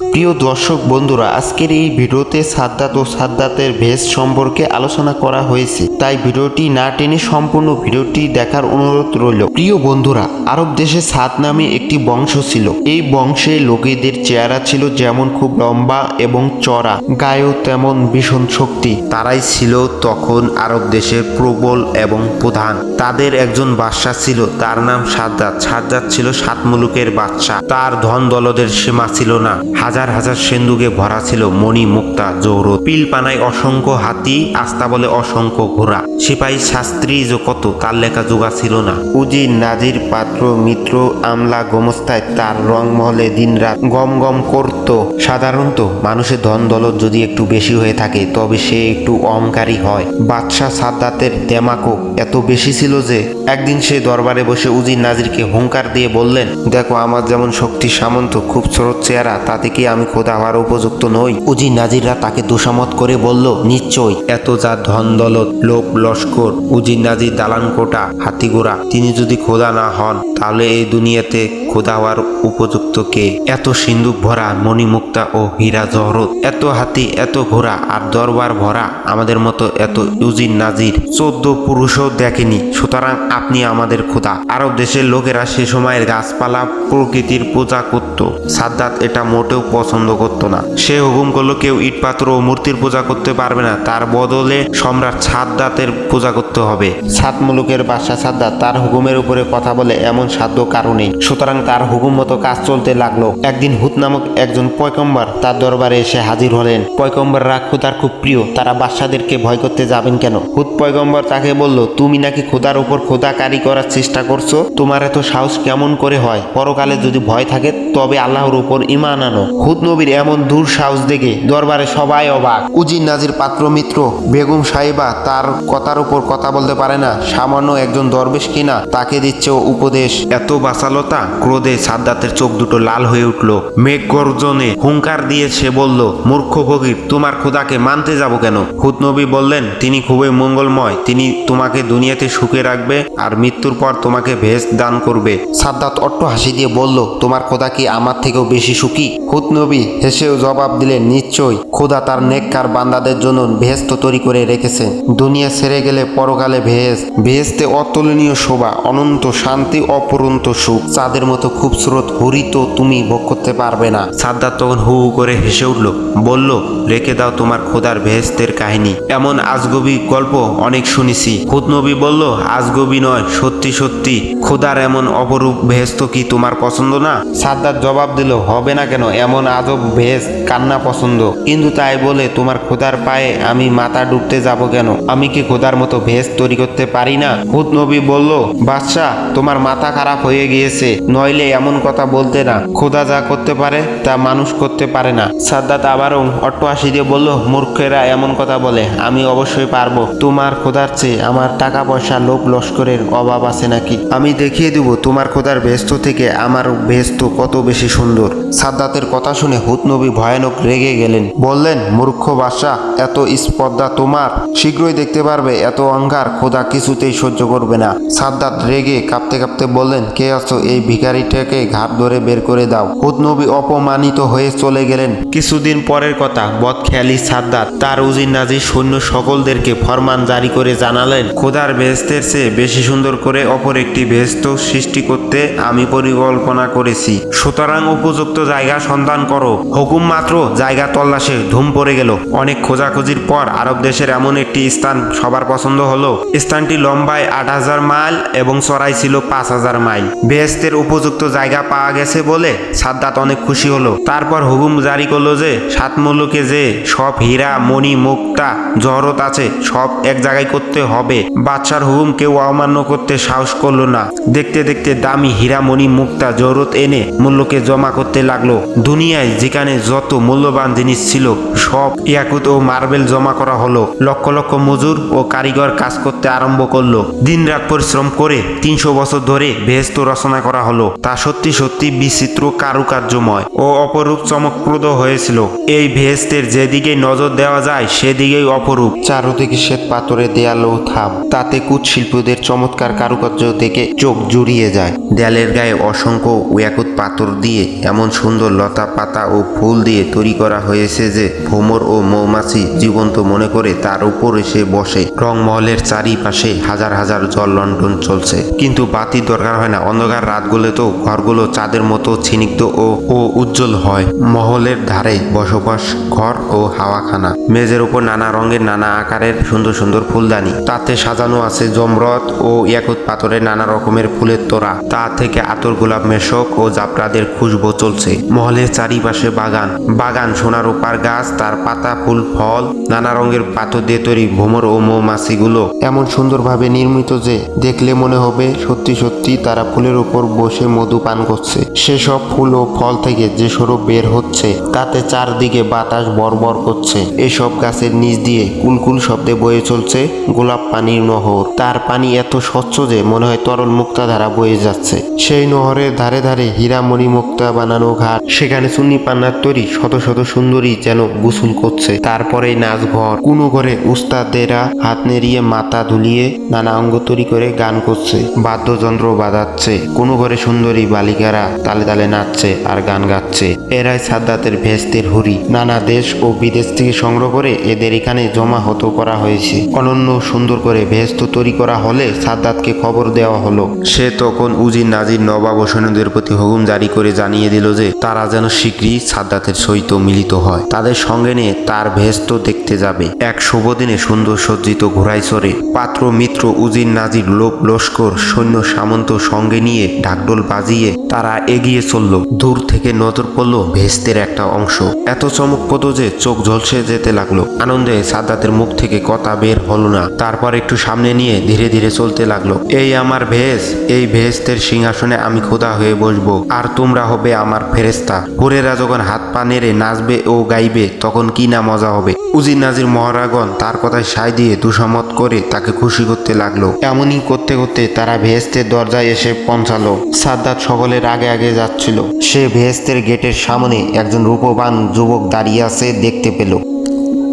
প্রিয় দর্শক বন্ধুরা, আজকের এই ভিডিওতে সাদ্দাত ও সাদ্দাতের ভেজ সম্পর্কে আলোচনা করা হয়েছে। তাই ভিডিওটি না টেনে সম্পূর্ণ ভিডিওটি দেখার অনুরোধ রইল। প্রিয় বন্ধুরা, আরব দেশে সাদ নামে একটি বংশ ছিল। এই বংশে লোকেদের চেহারা ছিল যেমন খুব লম্বা এবং চড়া, গায়েও তেমন ভীষণ শক্তি। তারাই ছিল তখন আরব দেশের প্রবল এবং প্রধান। তাদের একজন বাদশা ছিল, তার নাম সাদ্দাত। সাদ্দাত ছিল সাত মুলুকের বাদশা তার ধন দলদের সীমা ছিল না। হাজার হাজার সেন্দুকে ভরা ছিল মণি মুক্তা জৌরত পিলপানায় অসংখ্য হাতি আস্তা বলে অসংখ্য ঘোড়া। সিপাহী শাস্ত্রী যে কত, তার লেখা যোগা ছিল না। উজির, নাজির, পাত্র, মিত্র, আমলা, গোমস্তায় তার রংমহলে দিনরাত গম গম করত। সাধারণত মানুষের ধন দলত যদি একটু বেশি হয়ে থাকে, তবে সে একটু অহংকারী হয়। বাদশাহ সাদ্দাতের দেমাকো এত বেশি ছিল যে, একদিন সে দরবারে বসে উজির, নাজিরকে হুঙ্কার দিয়ে বললেন, দেখো, আমার যেমন শক্তি সামন্ত, খুব স্রোত চেহারা, তাতে কি আমি খোদা হওয়ার উপযুক্ত নই? উজির নাজিররা তাকে দোষামত করে বলল, নিশ্চয়, এত যা ধন দলত লোক লস্কর উজির দালান কোটা হাতিগোড়া, তিনি যদি খোদা না হন, তাহলে এই দুনিয়াতে খোদা হওয়ার উপযুক্ত কে? এত সিন্ধুক ভরা, মণিমুক্তা ও হীরা জহরত। এত হাতি, এত ঘোড়া আর দরবার ভরা, আমাদের মতো এত ইউজিন নাজির। চোদ্দ পুরুষও দেখেনি, সুতরাং আপনি আমাদের খোদা। আরব দেশের লোকেরা সে সময়ের গাছপালা প্রকৃতির পূজা করত। সাদ্দাত এটা মোটেও পছন্দ করত না। সে হুকুম করল, কেউ ইটপাত্র ও মূর্তির পূজা করতে পারবে না। তার বদলে সম্রাট সাদ্দাতের পূজা করতে হবে। সাত মুলুকের বাদশা সাদ্দাত তার হুকুমের উপরে কথা বলে, এমন সাধ্য কারণে সুতরাং তার হুকুম মতো কাজ চলতে লাগল। একদিন হুত নামক একজন পয়কম্বর তার দরবারে এসে হাজির হলেন। পয়কম্বররা খোদার খুব প্রিয়, তারা বাদশাদেরকে ভয় করতে যাবেন কেন? হুত পয়গম্বর তাকে বলল, তুমি নাকি খোদার উপর খোদা কারি করার চেষ্টা করছ? তোমার এত সাহস কেমন করে হয়? পরকালে যদি ভয় থাকে, তবে আল্লাহর উপর ইমান আনো। হুদ নবীর এমন দূর সাহস দেখে দরবারে সবাই অবাক। উজির নাজির পাত্র মিত্র, বেগম সাহেবা তার কথার উপর কথা বলতে পারে না। সামান্য একজন দরবেশ কিনা, তাকে দিচ্ছে উপদেশ। এত বাসালতা ক্রোধে সাদ্দাতের চোখ দুটো লাল হয়ে উঠল। মেঘ গর্জনে হুঙ্কার দিয়ে সে বলল, মূর্খ ভগীর তোমার খোদাকে মানতে যাব কেন? হুদ নবী বললেন, তিনি খুবই মঙ্গলময়। তিনি তোমাকে দুনিয়াতে সুখে রাখবে আর মৃত্যুর পর তোমাকে ভেস দান করবে। সাদ্দাত অট্ট হাসি দিয়ে বলল, তোমার খোদা কি আমার থেকেও বেশি সুখী? হুদ নবী হেসেও জবাব দিলেন নিশ্চয় খোদা তার নেককার বান্দাদের জন্য ভেস্ত তৈরি করে রেখেছেন দুনিয়া ছেড়ে গেলে পরকালে ভেস ভেস্তে অতুলনীয় শোভা, অনন্ত শান্তি, অপরন্ত সুখ। চাঁদের মতো খুব স্রোত হরিত তুমি ভোগ করতে পারবে না। সাদ্দার তখন হু করে হেসে উঠল, বলল, রেখে দাও তোমার খোদার ভেস্তের কাহিনী। এমন আজগবি গল্প অনেক শুনেছি। হুদ নবী বলল, আজগবি নয়, সত্যি সত্যি। খোদার এমন অপরূপ ভেস্ত কি তোমার পছন্দ না? সাদ্দাত জবাব দিল, হবে না কেন, এমন আজব ভেজ কান্না পছন্দ। কিন্তু তাই বলে, তোমার খোদার পায়ে আমি মাথা ডুবতে যাব কেন? আমি কি খোদার মতো ভেজ তৈরি করতে পারি না? হুদ নবী বলল, বাদশাহ, তোমার মাথা খারাপ হয়ে গিয়েছে। নইলে এমন কথা বলতে না। খোদা যা করতে পারে, তা মানুষ করতে পারে না। সাদ্দাত আবারও অট্টহাসি দিয়ে বলল, মূর্খেরা এমন কথা বলে, আমি অবশ্যই পারব। তোমার খোদার চেয়ে আমার টাকা পয়সা লোভ লস্করের অভাব আছে নাকি? আমি দেখিয়ে দেব, তোমার খোদার ব্যস্ত থেকে আমার ব্যস্ত কত বেশি সুন্দর। সাদ্দাতের কথা শুনে হুত নবী ভয়ানক রেগে গেলেন। বললেন, মূর্খ বাদশা এত স্পর্ধা তোমার। শীঘ্রই দেখতে পারবে, এত অহংকার খোদা কিছুতেই সহ্য করবে না। সাদ্দাত রেগে কাঁপতে কাঁপতে বললেন, কে আছো এই ভিখারিটাকে ঘাট ধরে বের করে দাও। হুত নবী অপমানিত হয়ে চলে গেলেন। কিছুদিন পরের কথা, বদখেয়ালি সাদ্দাত তার উজির নাজির সৈন্য সকলদেরকে ফরমান জারি করে জানালেন, খোদার বেহেস্তের চেয়ে বেশি সুন্দর করে অপর একটি বেহেস্ত সৃষ্টি করতে আমি পরিকল্পনা করেছি। সুতরাং উপযুক্ত জায়গা সন্ধান করো। হুকুম মাত্র, জায়গা তল্লাশে, ধুম পড়ে গেল। অনেক খোঁজাখুঁজির পর আরব দেশের এমন একটি স্থান সবার পছন্দ হলো। স্থানটি লম্বায় আট হাজার মাইল এবং চড়াই ছিল পাঁচ হাজার মাইল। বেহেস্তের উপযুক্ত জায়গা পাওয়া গেছে বলে সাদ্দাত অনেক খুশি হলো। তারপর হুকুম জারি করল যে, সাত মুলুকে যে সব হীরা, মণি, মুক্তা, জহরত আছে, সব এক জায়গায় করতে হবে। বাদশার হুকুম কেউ অমান্য করতে সাহস করল না। দেখতে দেখতে দামি হীরা, মণি, মুক্তা, জহরত এনে মূল্যকে জমা করতে লাগল। দুনিয়ায় যেখানে যত মূল্যবান জিনিস ছিল, সব ইয়াকুত ও মার্বেল জমা করা হলো। লক্ষ লক্ষ মজুর ও কারিগর কাজ করতে আরম্ভ করল। দিনরাত পরিশ্রম করে তিনশো বছর ধরে বেহেস্ত রচনা করা হলো। তা সত্যি সত্যি বিচিত্র কারুকার্যময় ও অপরূপ চমকপ্রদ হয়েছিল। এই ভেস্তের যেদিকে নজর দেওয়া যায়, সেদিকেই অপরূপ। চারোদিকে শ্বেত পাথরের দেয়াল ও থাম তাতে কুৎশিল্পীদের চমৎকার কারুকার্য দেখে চোখ জুড়িয়ে যায়। দেয়ালের গায়ে অসংখ্য ওয়াকুত পাথর দিয়ে এমন সুন্দর লতা পাতা ও ফুল দিয়ে তৈরি করা হয়েছে যে ভ্রমর ও মৌমাছি জীবন্ত মনে করে তার উপর এসে বসে। রংমহলের চারিপাশে হাজার হাজার জল লন্ডন চলছে। কিন্তু বাতির দরকার হয় না। অন্ধকার রাতগুলো তো ঘরগুলো চাঁদের মতো ছিনিগ্ধ ও ও উজ্জ্বল হয়। মহলের ধারে বসবাস, ঘর ও হাওয়াখানা। মেজের উপর নানা রঙের নানা আকারের সুন্দর সুন্দর ফুলদানি। তাতে সাজানো আছে জমরত ও ইয়াকুত পাথরের নানা রকমের ফুলের তোড়া। তা থেকে আতর গোলাপ মেশক ও জাপরাদের খুশবো চলছে। মহলের চারিপাশে বাগান। বাগান, সোনার ওপার গাছ, তার পাতা, ফুল, ফল, নানা রঙের পাথর দিয়ে তৈরি ভ্রমর ও মৌমাছিগুলো। এমন সুন্দরভাবে নির্মিত যে, দেখলে মনে হবে সত্যি সত্যি তারা ফুলের উপর বসে মধু পান করছে। সেসব ফুল ও ফল থেকে যে সরব বের হচ্ছে, তাতে চারদিকে বাতাস বরবর করছে। এসব গাছের নিচ দিয়ে কুলকুল শব্দে বয়ে চলছে গোলাপ পানির নহর। তার পানি এত স্বচ্ছ যে মনে হয় তরল মুক্তা ধারা বয়ে যাচ্ছে। সেই নহরের ধারে ধারে হীরামণি মুক্তা বানানো ঘাট। সেখানে সুন্নি পান্নার তৈরি শত শত সুন্দরী যেন গোসল করছে। তারপরে নাচ ঘর কোনো ঘরে উস্তাদেরা হাত নেড়িয়ে মাথা ধুলিয়ে নানা অঙ্গ তৈরি করে গান করছে। বাদ্যযন্ত্র বাজাচ্ছে। কোনো ঘরে সুন্দরী বালিকারা তালে তালে নাচছে আর গান গাচ্ছে। এরাই সাদ্দাতের ভেস্তের হুরি। নানা দেশ ও বিদেশ থেকে সংগ্রহ করে এদের এখানে জমা হতো করা হয়েছে। অনন্য সুন্দর করে ভেস্ত তৈরি করা হলে সাদ্দাতকে খবর দেওয়া হলো। সে তখন উজির নাজির নবাব ও সৈন্যদের প্রতি হুকুম জারি করে জানিয়ে দিল যে, তারা যেন শীঘ্রই সাদ্দাতের সহিত মিলিত হয়। তাদের সঙ্গে নিয়ে তার ভেস্ত দেখতে যাবে। এক শুভ দিনে সুন্দর সজ্জিত ঘোড়ায় চড়ে পাত্র মিত্র উজির নাজির লোক লস্কর, সৈন্য সামন্ত সঙ্গে নিয়ে ঢাকডোল বাজিয়ে তারা এগিয়ে চলল। দূর থেকে নজর পড়ল ভেস্তের একটা অংশ। এত চমকপ্রদ যে চোখ ঝলসে যেতে লাগল। আনন্দে সাদ্দাতের মুখ থেকে কথা বের হলো না। তারপর একটু সামনে নিয়ে ধীরে ধীরে চলতে লাগল। এই আমার ভেস, এই ভেস্তের সিংহাসনে আমি খোদা হয়ে বসবো। আর তোমরা হবে আমার ফেরেস্তা হুরেরা যখন হাত পা নেড়ে নাচবে ও গাইবে, তখন কি না মজা হবে? উজির নাজির মহারাগণ তার কথায় সায় দিয়ে দুসমত করে তাকে খুশি করতে লাগল। এমনই করতে করতে তারা ভেস্তের দরজায় এসে পৌঁছালো। সাদ্দাত সকলের আগে আগে যাচ্ছিল। সে ভেস্তের গেটের সামনে একজন রূপবান যুবক দাঁড়িয়ে আছে দেখতে পেল।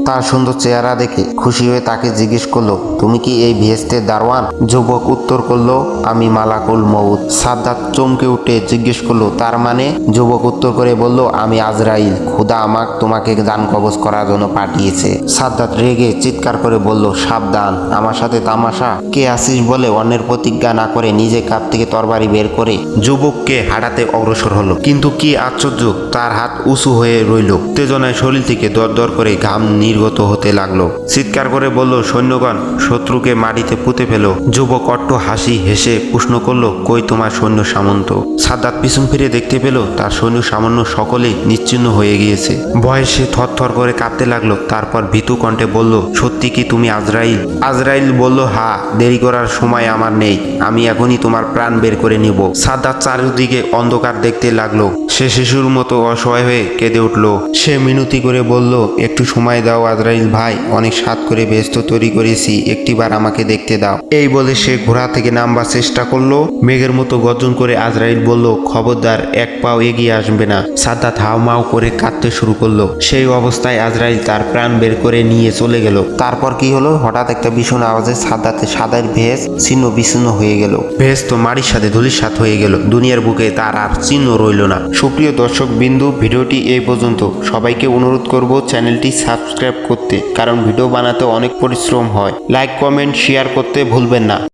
তার সুন্দর চেহারা দেখে খুশি হয়ে তাকে জিজ্ঞেস করল, তুমি কি এই ভেস্তের দারওয়ান যুবক উত্তর করল, আমি মালাকুল মউদ সাদ্দাত চমকে উঠে জিজ্ঞেস করল, তার মানে? যুবক উত্তর করে বলল, আমি আজরাইল, খুদা আমাক তোমাকে দান কবজ করার জন্য পাঠিয়েছে। সাদ্দাত রেগে চিৎকার করে বলল, সাবধান, আমার সাথে তামাশা। কে আসিস বলে অন্যের প্রতিজ্ঞা না করে নিজে কাপ থেকে তরবারি বের করে যুবককে হাঁটাতে অগ্রসর হলো। কিন্তু কি আশ্চর্য, তার হাত উঁচু হয়ে রইল। উত্তেজনায় শরীর থেকে দর দর করে ঘাম নির্গত হতে লাগল। চিৎকার করে বলল, সৈন্যগণ, শত্রুকে মাটিতে পুঁতে ফেলো। যুবক অট্ট হাসি হেসে প্রশ্ন করল, কই তোমার সৈন্য সামন্ত? সাদ্দাত পিছন ফিরে দেখতে পেল, তার সৈন্য সামান্য সকলেই নিশ্চিন্ন হয়ে গিয়েছে। ভয়ে সে থরথর করে কাঁপতে লাগল, তারপর ভীতু কণ্ঠে বলল, সত্যি কি তুমি আজরাইল? আজরাইল বলল, হা, দেরি করার সময় আমার নেই, আমি এখনই তোমার প্রাণ বের করে নিব। সাদ্দাত চারিদিকে অন্ধকার দেখতে লাগল। সে শিশুর মতো অসহায় হয়ে কেঁদে উঠল। সে মিনতি করে বলল, একটু সময় দাও আজরাইল, ভাই, অনেক সাত করে ব্যস্ত তৈরি করেছি, একটিবার আমাকে দেখতে দাও। এই বলে সে ঘোড়া থেকে নামবার চেষ্টা করল। মেঘের মতো গর্জন করে আজরাইল বলল, খবরদার, এক পাও এগিয়ে আসবে না। সাদ্দাত হাওমাও করে কাঁদতে শুরু করল। সেই অবস্থায় আজরাইল তার প্রাণ বের করে নিয়ে চলে গেল। তারপর কি হলো? হঠাৎ একটা ভীষণ আওয়াজে সাদ্দাতে সাদার ভেস ছিন্ন বিচ্ছিন্ন হয়ে গেল। ভেস তো মাটির সাথে ধুলির সাথে হয়ে গেল। দুনিয়ার বুকে তার আর চিহ্ন রইল না। সুপ্রিয় দর্শক বিন্দু ভিডিওটি এই পর্যন্ত। সবাইকে অনুরোধ করব, চ্যানেলটি সাবস্ক্রাইব করতে কারণ ভিডিও বানাতে অনেক পরিশ্রম হয়। লাইক কমেন্ট শেয়ার করতে ভুলবেন না।